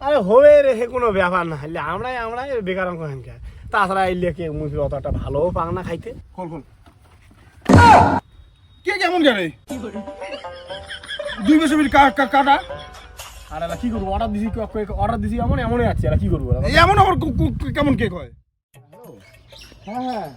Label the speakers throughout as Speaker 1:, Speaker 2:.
Speaker 1: আরে হবে রে হে কোনো ব্যাপার না। হলে আমরাই আমরাই বেকার অঙ্ক হেনকে তাছাড়া এলে কে মুখে অতটা ভালো পাং না খাইতে।
Speaker 2: খোল খোল। কে কেমন জানে? দুই মিনিট কাটা।
Speaker 1: আর এলা কি করব? অর্ডার দিছি অর্ডার দিছি এমন এমনই আছে এলা কি করব?
Speaker 2: এমন আবার কু- কু- কেমন কেক হয়
Speaker 3: হ্যাঁ হ্যাঁ।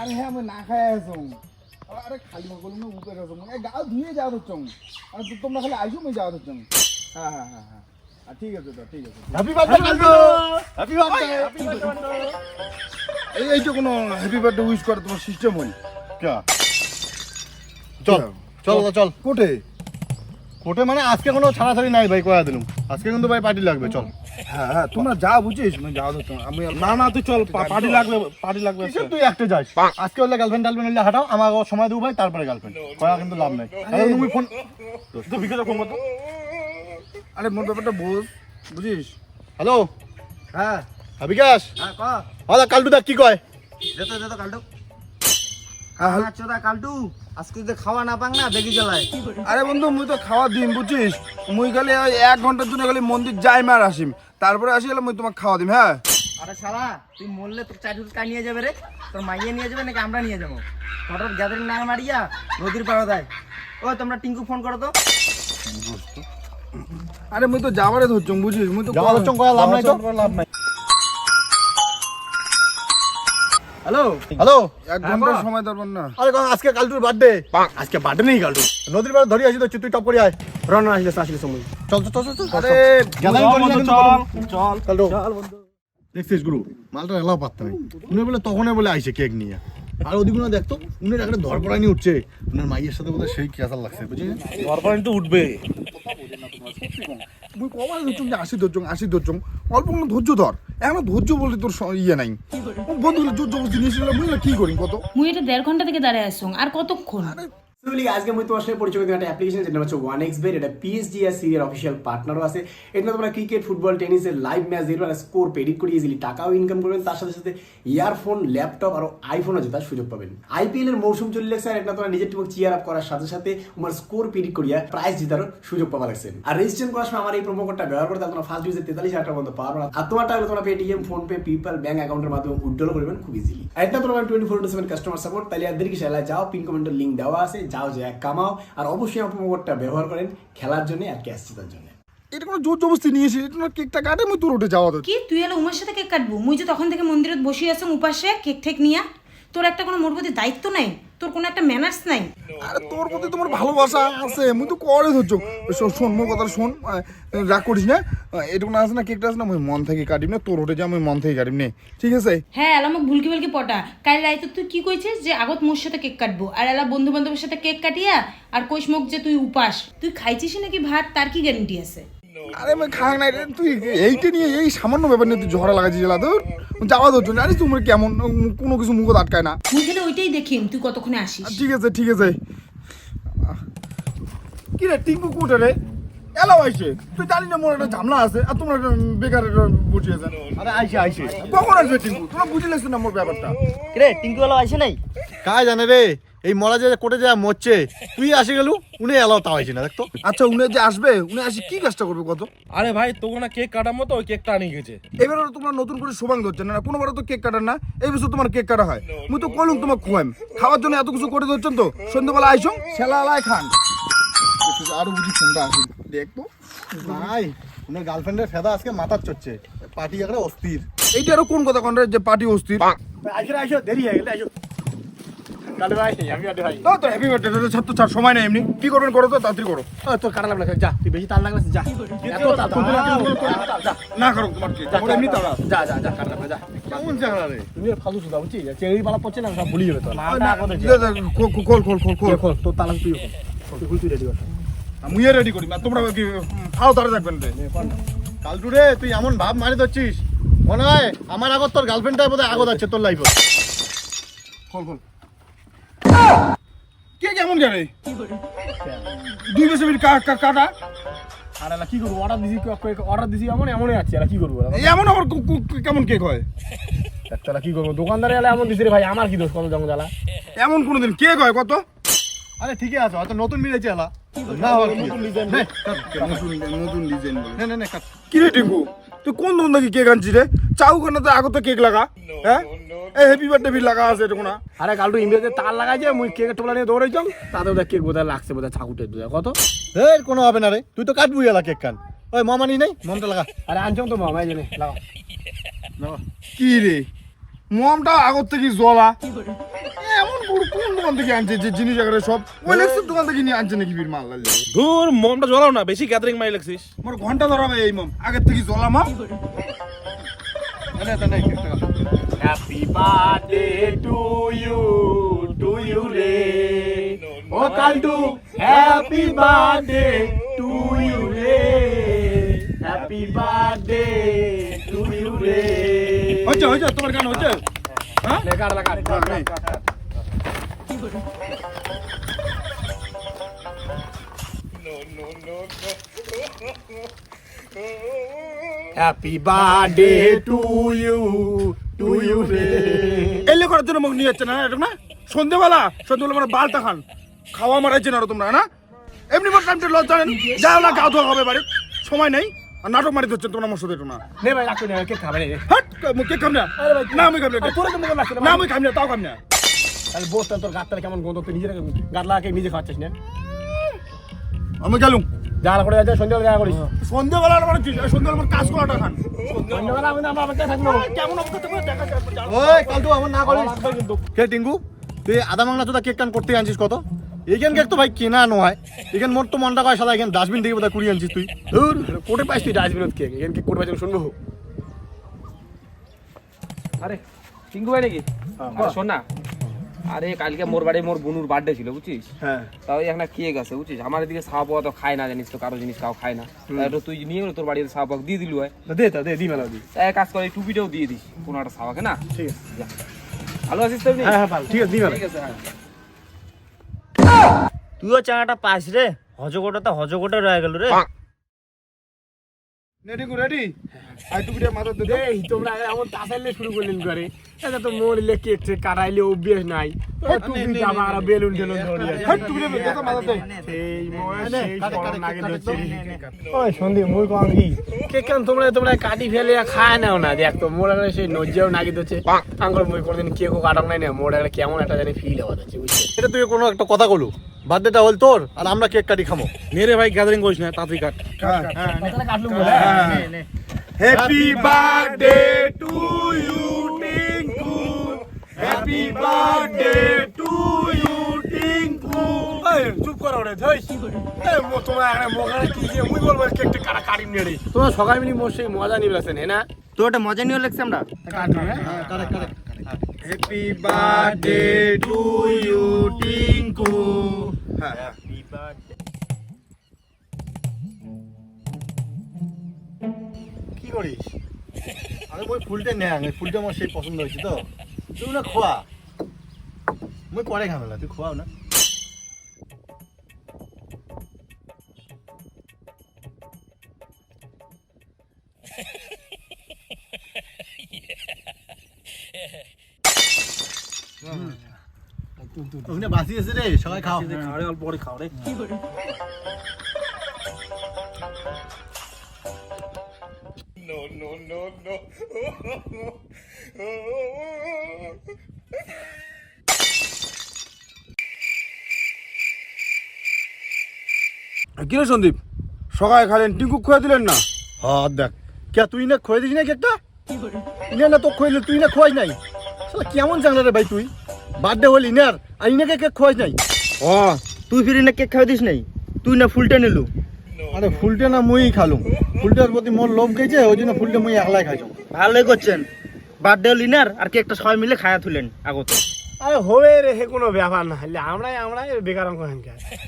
Speaker 3: আরে হ্যাঁ আমি না খাই আছো আরে খালি মনে করলাম না উপরে আছো গা ধুয়ে যাওয়া হচ্ছে আর তোমরা খালি আইসো আমি যাওয়া হচ্ছে হ্যাঁ হ্যাঁ হ্যাঁ হ্যাঁ। ঠিক আছে তো ঠিক আছে।
Speaker 1: Happy birthday happy birthday happy birthday
Speaker 2: এই এইটা কোনো হ্যাপি বার্থডে উইশ করে তোমার সিস্টেম
Speaker 4: চল চল চল।
Speaker 2: কোটে?
Speaker 4: কোর্টে মানে আজকে কোনো ছাড়াছাড়ি নাই ভাই কয়া দিলাম। আজকে কিন্তু ভাই পার্টি লাগবে চল।
Speaker 2: হ্যাঁ হ্যাঁ তোমরা যা বুঝিস। আমি
Speaker 4: না না তুই চল পার্টি লাগবে পার্টি লাগবে তুই একটা যাস? আজকে হলে গার্লফ্রেন্ড টার্লফ্রেন্ড হলে হাঁটাও আমার সময় দেবো ভাই তারপরে গার্লফ্রেন্ড কয়া কিন্তু লাভ নাই। তুমি ফোন তো
Speaker 2: আরে মোর ব্যাপারটা বোঝ বুঝিস?
Speaker 4: হ্যালো?
Speaker 3: হ্যাঁ।
Speaker 4: হ্যাঁ বিকাশ?
Speaker 3: হ্যাঁ ক?
Speaker 4: হ্যাঁ কালটু দা কি কয়?
Speaker 3: যেত যেত কালটু।
Speaker 2: হ্যাঁ।
Speaker 3: চোদা কালটু। আজকে যদি খাওয়া না পাং না দেখি জ্বালায়।
Speaker 2: আরে বন্ধু মুই তো খাওয়া দিম বুঝছিস মুই ওই এক ঘণ্টার জন্য মন্দির যাই মার আসিম। তারপরে আসি গেলে মুই তোমাকে খাওয়া দিম হ্যাঁ?
Speaker 3: আরে শালা তুই মরলে তোর চার কা নিয়ে যাবে রে? তোর মাইয়ে নিয়ে যাবে নাকি আমরা নিয়ে যাব? হঠাৎ গ্যাদারিং না মারিয়া নদীর পাড়া দেয় ও তোমরা টিঙ্কু ফোন করো তো।
Speaker 2: আরে মুই তো যাবারে ধরছুম বুঝিস মুই তো
Speaker 4: যাওয়া হচ্ছে কয়া লাভ নাই তো। লাভ নাই।
Speaker 3: হ্যালো?
Speaker 4: হ্যালো?
Speaker 2: এক ঘণ্টার সময় দরকার না।
Speaker 4: আরে কখন আজকে কালটুর বার্থডে আজকে বার্থডে নেই কালটু নদীর পাড়ে ধরে আসি তো তুই টপ করে আয়।
Speaker 1: রন আসলে আসলে সময়।
Speaker 4: চল চল চল চল
Speaker 2: আরে
Speaker 4: গ্যাদারিং করি না কিন্তু
Speaker 1: চল
Speaker 4: কালটু। দেখছিস গুরু? মালটা এলাও পাত্তা নেই। উনি বলে তখনই বলে আইছে কেক নিয়ে। আর ওদিকে না দেখতো উনি একটা ধরপড়াই নিয়ে উঠছে। উনার মাইয়ের সাথে বোধহয় সেই কেসাল লাগছে বুঝলি?
Speaker 2: মুই কবার ধরছুম যে আসি ধরছুম আসি ধরছুম অল্প কোনো ধৈর্য ধর। এখন ধৈর্য বলে তোর ইয়ে নাই। বন্ধুগুলো ধৈর্য জবরদস্তি নিয়েছিল মুই কি করি কত?
Speaker 5: মুই এটা দেড় ঘণ্টা থেকে দাঁড়ায় আসুন আর কতক্ষণ?
Speaker 6: সিম্পলি আজকে আমি তোমার সাথে পরিচয় একটা অ্যাপ্লিকেশন যেটা হচ্ছে ওয়ান এক্স বেট এটা পিএসজি আর সিরিয়ার অফিসিয়াল পার্টনারও আছে। এটা তোমরা ক্রিকেট ফুটবল টেনিসের লাইভ ম্যাচ দেখবে আর স্কোর প্রেডিক্ট করে ইজিলি টাকাও ইনকাম করবেন। তার সাথে সাথে ইয়ারফোন ল্যাপটপ আর আইফোনও জেতার সুযোগ পাবেন। আইপিএল এর মৌসুম চলে লাগছে আর এটা তোমরা নিজের টিমকে চিয়ার আপ করার সাথে সাথে তোমার স্কোর প্রেডিক্ট করিয়া প্রাইজ জেতারও সুযোগ পাওয়া লাগছে। আর রেজিস্ট্রেশন করার সময় আমার এই প্রোমো কোডটা ব্যবহার করতে তোমরা ফার্স্ট ইউজে তেতাল্লিশ হাজার টাকা পর্যন্ত পাওয়ার আর তোমার টাকা তোমরা Paytm PhonePe PayPal bank অ্যাকাউন্টের মাধ্যমে উইথড্রল করবেন খুব ইজিলি আর এটা তোমরা twenty four seven customer support তাহলে আর দেরি যাও পিন কমেন্টের লিঙ্ক দেওয়া আছে যাও যে এক কামাও আর অবশ্যই প্রোমো ব্যবহার করেন খেলার জন্য আর ক্যাশ জেতার জন্য।
Speaker 2: এটা কোনো জোর জবরদস্তি নিয়েছি এটা না কেকটা কাটে? মুই তোর উঠে যাওয়া
Speaker 5: কি? তুই এলো উমার সাথে কেক কাটবো? মুই যে তখন থেকে মন্দিরত বসে আছি উপাসে কেক ঠেক নিয়া তোর একটা কোনো মোর প্রতি দায়িত্ব নাই? তোর কোনো একটা ম্যানার্স নাই?
Speaker 2: আরে তোর প্রতি তোমার ভালোবাসা আছে মুই তো করে ধরছো শোন- মোর কথা শোন রাগ করিস না। এটুকু আছে না কেকটা আছে না মুই মন থেকে কাটিম না তোর যা আমি মন থেকে কাটিম নে। ঠিক আছে?
Speaker 5: হ্যাঁ এলা আমাকে ভুলকি ভুলকি পটা। কাল রাইতে তুই কি কইছিস যে আগত মোর সাথে কেক কাটবো? আর এলা বন্ধু বান্ধবের সাথে কেক কাটিয়া আর কইস মুখ যে তুই উপাস। তুই খাইছিস নাকি ভাত? তার কি গ্যারান্টি আছে?
Speaker 2: আরে আমি খাই নাই রে, তুই এইটা নিয়ে এই সামান্য ব্যাপার নিয়ে তুই ঝগড়া লাগাচ্ছিস জেলা তোর? যাওয়া ধরছো জানিস তোমার কেমন? কোনো কিছু মুখ আটকায় না।
Speaker 5: খেলে ওইটাই দেখি তুই কতক্ষণে আসিস?
Speaker 2: ঠিক আছে ঠিক আছে। কি রে টিঙ্কু কোটে রে? এলাও আইসে তুই জানি না মোর একটা ঝামলা আছে আর তোমরা একটা বেকার একটা বসে আছেন
Speaker 4: আরে আইসে আইসে
Speaker 2: কখন আসবে টিঙ্কু? তোমরা বুঝিলেছ না মোর ব্যাপারটা।
Speaker 3: রে টিঙ্কু এলাও আইসে নাই?
Speaker 4: কাজ জানে রে। এই মরা যে কোটে যা মরছে তুই আসে গেলু উনি এলাও তা হয়েছে না দেখতো
Speaker 2: আচ্ছা উনি যে আসবে উনি আসি কি কাজটা করবে কত?
Speaker 7: আরে ভাই না কেক কাটার মতো ওই কেকটা আনিয়ে গেছে।
Speaker 2: এবারে তোমরা নতুন করে সোবাং ধরছে। না কোনো কোনোবারও তো কেক কাটার না। এই বছর তোমার কেক কাটা হয়। মুই তো কলুম তোমার খুয়াম খাওয়ার জন্য এত কিছু করে ধরছেন তো? সন্ধ্যেবেলা আইসো সেলা আলাই খান। আরও বুঝি ফোনটা আসি দেখব
Speaker 4: ভাই উনার গার্লফ্রেন্ডের ফেদা আজকে মাথার চড়ছে। পার্টি একটা অস্থির।
Speaker 2: এইটা আরও কোন কথা কোন যে পার্টি অস্থির?
Speaker 1: আইসো আইসো দেরি হয়ে গেলে আইসো। হ্যাপি বার্থডে
Speaker 2: তো ছাত্র ছাড় সময় নেই এমনি। কি করবেন করো তো তাড়াতাড়ি করো।
Speaker 1: কাটা যা তুই বেশি তার যা। এত তো রাখবি না, যা।
Speaker 2: না করো তোমার এমনি
Speaker 1: যা যা যা কাটা লাগবে যা।
Speaker 4: কেমন চেহারা রে।
Speaker 1: তুমি আর ফালতু সুদা বুঝছিস? চেঙ্গি পালা পড়ছে না সব ভুলি যাবে তো
Speaker 2: দে, দে, খোল খোল খোল খোল খোল
Speaker 1: খোল। তালা তুই খোল তুই রেডি কর।
Speaker 2: মুইয়ে রেডি করি তোমরা কি খাও তারা থাকবেন রে।
Speaker 4: কালটু রে তুই এমন ভাব মারি ধরছিস। মনে হয় আমার আগত তোর গার্লফ্রেন্ডটা বোধহয় আগত আছে তোর লাইফে
Speaker 2: খোল খোল। কে কেমন জানে? দুই মিনিট কাটা।
Speaker 1: আর এলা কি করব? অর্ডার দিছি অর্ডার দিছি এমন এমনই আছে। এলা কি করব?
Speaker 2: এমন আবার কেমন কেক হয়?
Speaker 1: তাহলে কি করব? দোকানদারে এলা এমন দিছে রে ভাই আমার কি দোষ? কত জঙ্গ জ্বালা?
Speaker 2: এমন কোনোদিন কেক হয় কত?
Speaker 4: আরে ঠিকই আছে হয়তো নতুন মিলেছে এলা। না
Speaker 2: নতুন নতুন ডিজাইন বলে
Speaker 4: নে নে নে
Speaker 2: কি রে টিঙ্কু? তুই কোন দোকান দেখি কেক আনছিস রে? চাউ খানে তো আগত কেক লাগা। হ্যাঁ? এই হ্যাপি বার্থডে বিল লাগা আছে এটা না।
Speaker 1: আরে কালটু ইংরেজিতে তার লাগাইছে মুই কেকের টোলা নিয়ে দৌড়াইছম তাতে ওদের কেক বোধহয় লাগছে বোধহয় ছাকুটের দুধ কত?
Speaker 4: এই কোনো হবে না রে। তুই তো কাটবুই এলা কেক কান। ওই মামানি নেই? মমটা লাগা।
Speaker 1: আরে আনছম তো মামাই জানে লাগা।
Speaker 2: কি রে? মমটা আগর থেকে জ্বলা এমন বড় কোন দোকান থেকে আনছে যে জিনিস আগে সব? দোকান থেকে নিয়ে আনছে নাকি বীর মাল লাগলে
Speaker 7: ধুর মমটা জ্বলাও না বেশি গ্যাদারিং মারি লাগছিস
Speaker 2: মোর ঘণ্টা ধরাবে এই মম। আগের থেকে জ্বলা
Speaker 1: happy birthday to you to you রে। ও কালটু হ্যাপি বার্থডে টু ইউ রে। হ্যাপি বার্থডে টু ইউ রে।
Speaker 2: হচ্ছে হচ্ছে তোমার গান হচ্ছে। হ্যাঁ?
Speaker 1: লেখার লাগা happy birthday to you to you রে।
Speaker 2: এলে করার জন্য মুখ নিয়ে যাচ্ছে না এটা না? সন্ধ্যেবেলা সন্ধ্যেবেলা মানে বালটা খান। খাওয়া না আরও তোমরা না? এমনি মোট টাইমটা লজ জানেন না গাও ধোয়া হবে বাড়ি সময় নেই। নাটক মারি ধরছেন তোমরা আমার সাথে এটা না।
Speaker 1: নে ভাই রাখো নে কে খাবে রে?
Speaker 2: হাট কে খাম না না আমি না
Speaker 1: তোরা তো মুখে
Speaker 2: না আমি খাম না তাও খাম না
Speaker 1: তাহলে বস তোর গাতটা কেমন গন্ধ তুই নিজে গাত লাগাকে নিজে খাচ্ছিস না।
Speaker 2: আমি গেলুম।
Speaker 1: যা করে যাচ্ছে সন্ধ্যাবেলা দেখা করিস।
Speaker 2: সন্ধ্যেবেলা মানে কি? সন্ধ্যেবেলা কাজ করাটা খান।
Speaker 1: সন্ধ্যাবেলা আমি আমরা থাকব
Speaker 2: কেমন অবস্থা তোমরা দেখা
Speaker 4: ওই কালটু আমার না করিস। কে টিঙ্গু তুই আধা মাংনা চোদা কেক কান করতে আনছিস কত? এইখান কেক তো ভাই কেনা নয়। এখান মোট তো মনটা কয় সাদা এখান ডাস্টবিন থেকে বোধহয় কুড়িয়ে আনছিস তুই।
Speaker 1: ধুর কোটে পাইস তুই ডাস্টবিনত কে এখানে কোটে পাইছ শুনব?
Speaker 8: আরে ভাই নাকি? শোন না। আরে কালকে মোর বাড়ি মোর বুনুর বার্থডে ছিল বুঝছিস?
Speaker 1: হ্যাঁ।
Speaker 8: তাও একটা কেক আছে বুঝছিস? আমার এদিকে পাওয়া তো খায় না জানিস তো কারও জিনিস কাউ খায় না। একটু তুই নিয়ে গেলে তোর বাড়িতে সাহা পাক দিয়ে দিলু হয়
Speaker 1: দে তা দে দি মেলা দি।
Speaker 8: এক কাজ করে টুপিটাও দিয়ে দিস কোনো একটা সাহাকে না?
Speaker 1: ঠিক আছে।
Speaker 8: ভালো আছিস তো
Speaker 1: হ্যাঁ হ্যাঁ ভালো। ঠিক আছে দি মেলা।
Speaker 8: ঠিক আছে হ্যাঁ।
Speaker 9: তুইও চাঙাটা পাস রে। হজগোটাতে হজগোটা রয়ে গেল রে।
Speaker 2: Ready ready. আই টুপিটা মাথা দে
Speaker 1: এই তোমরা এমন তাসাইলে শুরু করলেন করে এটা তো মরলে কেক কাটাইলে অভ্যেস নাই। টুপি জামা আর বেলুন টেলুন ধরিয়ে।
Speaker 2: টুপিটা তো মাথা দে।
Speaker 1: সেই ময় সেই সরম নাগে ধরছে। ওই সন্দীপ মুই কম কি? কেক কেন তোমরা তোমরা কাটি ফেলে খায় নাও না? দেখ তো মোর একটা সেই নজ্জাও নাগে ধরছে। আঙ্গুল মুই কোনদিন কেকও কাটাম নাই না মোর একটা কেমন একটা জানি ফিল হওয়া যাচ্ছে বুঝছে
Speaker 4: এটা তুই কোনো একটা কথা বলু বার্থডেটা হল তোর আর আমরা কেক কাটি খামো।
Speaker 7: মেরে ভাই গ্যাদারিং করিস না তাড়াতাড়ি কাট।
Speaker 1: কথাটা কাটলুম
Speaker 2: happy birthday to you Tinku happy birthday to you Tinku
Speaker 1: এই, চুপ করো রে ধই এই, মো- তোমরা একটা মোখানে কি যে মুই বলব কেকটা কাটা কাটিম নে রে। তোমরা সকাল মিলি মোর সেই মজা নিবে আছেন না?
Speaker 9: তো ওটা মজা নিয়ে লাগছে আমরা।
Speaker 2: Happy birthday to you Tinku
Speaker 4: কি করিস? আমি ওই ফুলটা নে আমি ফুলটা আমার সেই পছন্দ হয়েছে তো। তুই না খোয়া। মুই পরে খামেলা তুই খোয়াও না। ওখানে বাসি আছে রে সবাই খাও।
Speaker 7: আরে অল্প করে খাও রে।
Speaker 2: কি রে সন্দীপ? সকালে খালেন টিঙ্কু খুঁয়ে দিলেন না?
Speaker 4: হ্যাঁ দেখ। কে তুই না খোয়াই দিস না কেকটা? ইনে না তো খোয়াইলে তুই না খোয়াই নাই। শালা কেমন জানলা রে ভাই তুই? বার্থডে হল ইনার আর ইনাকে কেক খোয়াই নাই।
Speaker 9: ও তুই ফিরে না কেক খাওয়া দিস নাই? তুই না ফুলটা নিলু?
Speaker 4: আরে ফুলটা না মুই খালুম। ফুলটার প্রতি মোর লোভ গেছে ওই জন্য ফুলটা মুই একলাই খাইছো
Speaker 9: ভালোই করছেন। বার্থডে হল ইনার আর কেকটা সবাই মিলে খায়া তুলেন আগত।
Speaker 1: আরে হবে রে হে কোনো ব্যাপার না। হলে আমরাই আমরাই বেকার অঙ্ক হ্যাঁ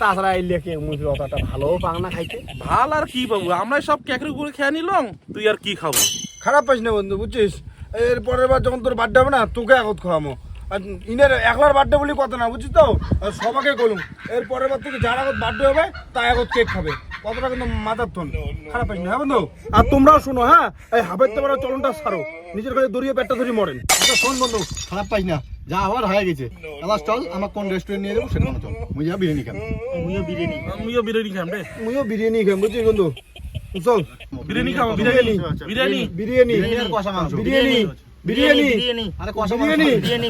Speaker 1: তাছাড়া এই লেখে মুখে অতটা ভালো পাং না খাইতে।
Speaker 7: ভালো আর কি পাবো? আমরা সব কেকের উপরে খেয়ে নিলাম তুই আর কি খাব?
Speaker 2: খারাপ পাইস না বন্ধু বুঝছিস? এর পরের বার যখন তোর বার্থডে হবে না তোকে আগত খাওয়ামো। আর ইনের একলার বার্থডে বলি কথা না বুঝছিস তো? সবাকে বলুম এর পরের বার থেকে যার আগত বার্থডে হবে তাই আগত কেক খাবে। কতটা কিন্তু মাথার থন খারাপ পাইনি হ্যাঁ বন্ধু? আর তোমরাও শোনো হ্যাঁ? এই হাবের তোমার চলনটা সারো। নিজের কাছে দড়িয়ে পেটটা ধরি মরেন।
Speaker 4: আচ্ছা শোন বন্ধু খারাপ পাইস না। যা আবার হয়ে গেছে। এবার চল আমার কোন রেস্টুরেন্ট নিয়ে যাব সেখানে চল। মুই যা বিরিয়ানি খাব।
Speaker 9: মুইও বিরিয়ানি।
Speaker 7: আমিও বিরিয়ানি খাম রে।
Speaker 2: মুইও বিরিয়ানি খাই বুঝছিস বন্ধু? চল।
Speaker 7: বিরিয়ানি খাব বিরিয়ানি। বিরিয়ানি।
Speaker 2: বিরিয়ানি।
Speaker 4: বিরিয়ানি। আর কষা মাংস।
Speaker 2: বিরিয়ানি। বিরিয়ানি
Speaker 9: বিরিয়ানি।
Speaker 4: আরে কষা
Speaker 2: বিরিয়ানি।
Speaker 9: বিরিয়ানি।